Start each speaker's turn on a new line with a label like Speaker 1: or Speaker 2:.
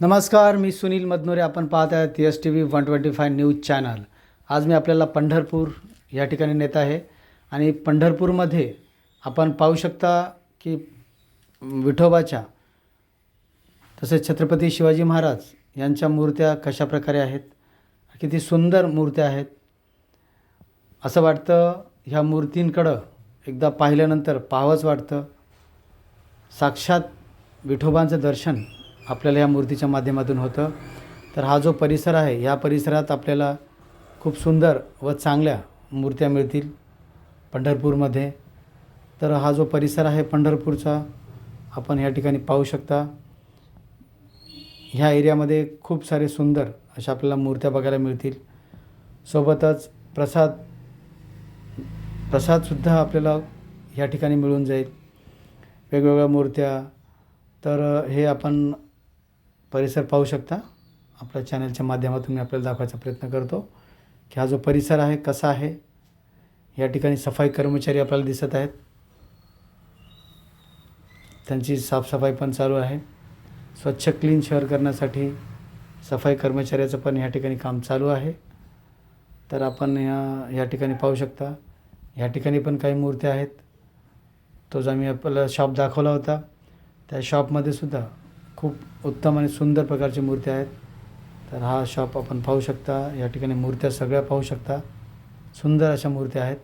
Speaker 1: नमस्कार मी सुनील मदनोरे. आपण पाहत आहात S T V one twenty five news channel आज मी आपल्याला पंढरपूर या ठिकाणी नेत आहे. आणि पंढरपूरमध्ये आपण पाहू शकता की विठोबाच्या तसेच छत्रपती शिवाजी महाराज यांच्या मूर्त्या कशा प्रकारे आहेत? किती सुंदर मूर्त्या आहेत. असं वाटतं ह्या मूर्तींकडं एकदा पाहिल्यानंतर पाहावंच वाटतं. साक्षात विठोबांचं दर्शन आपल्याला या मूर्तीच्या माध्यमातून होतं. तर हा जो परिसर आहे या परिसरात आपल्याला खूप सुंदर व चांगल्या मूर्त्या मिळतील पंढरपूरमध्ये. तर हा जो परिसर आहे पंढरपूरचा आपण या ठिकाणी पाहू शकता. ह्या एरियामध्ये खूप सारे सुंदर अशा आपल्याला मूर्त्या बघायला मिळतील. सोबतच प्रसाद प्रसादसुद्धा आपल्याला ह्या ठिकाणी मिळून जाईल. वेगवेगळ्या मूर्त्या. तर हे आपण परिसर पाहू शकता. आपल्या चॅनलच्या माध्यमातून मी आपल्याला दाखवायचा प्रयत्न करतो की हा जो परिसर आहे कसा आहे या ठिकाणी सफाई कर्मचारी आपल्याला दिसत आहेत. त्यांची साफसफाई पण चालू आहे. स्वच्छ क्लीन शहर करण्यासाठी सफाई कर्मचाऱ्याचं पण या ठिकाणी काम चालू आहे. तर आपण या या ठिकाणी पाहू शकता. या ठिकाणी पण काही मूर्त्या आहेत. तो जो आम्ही आपल्याला शॉप दाखवला होता त्या शॉपमध्ये सुद्धा खूप उत्तम आणि सुंदर प्रकारची मूर्त्या आहेत. तर हा शॉप आपण पाहू शकता. या ठिकाणी मूर्त्या सगळ्या पाहू शकता. सुंदर अशा मूर्त्या आहेत.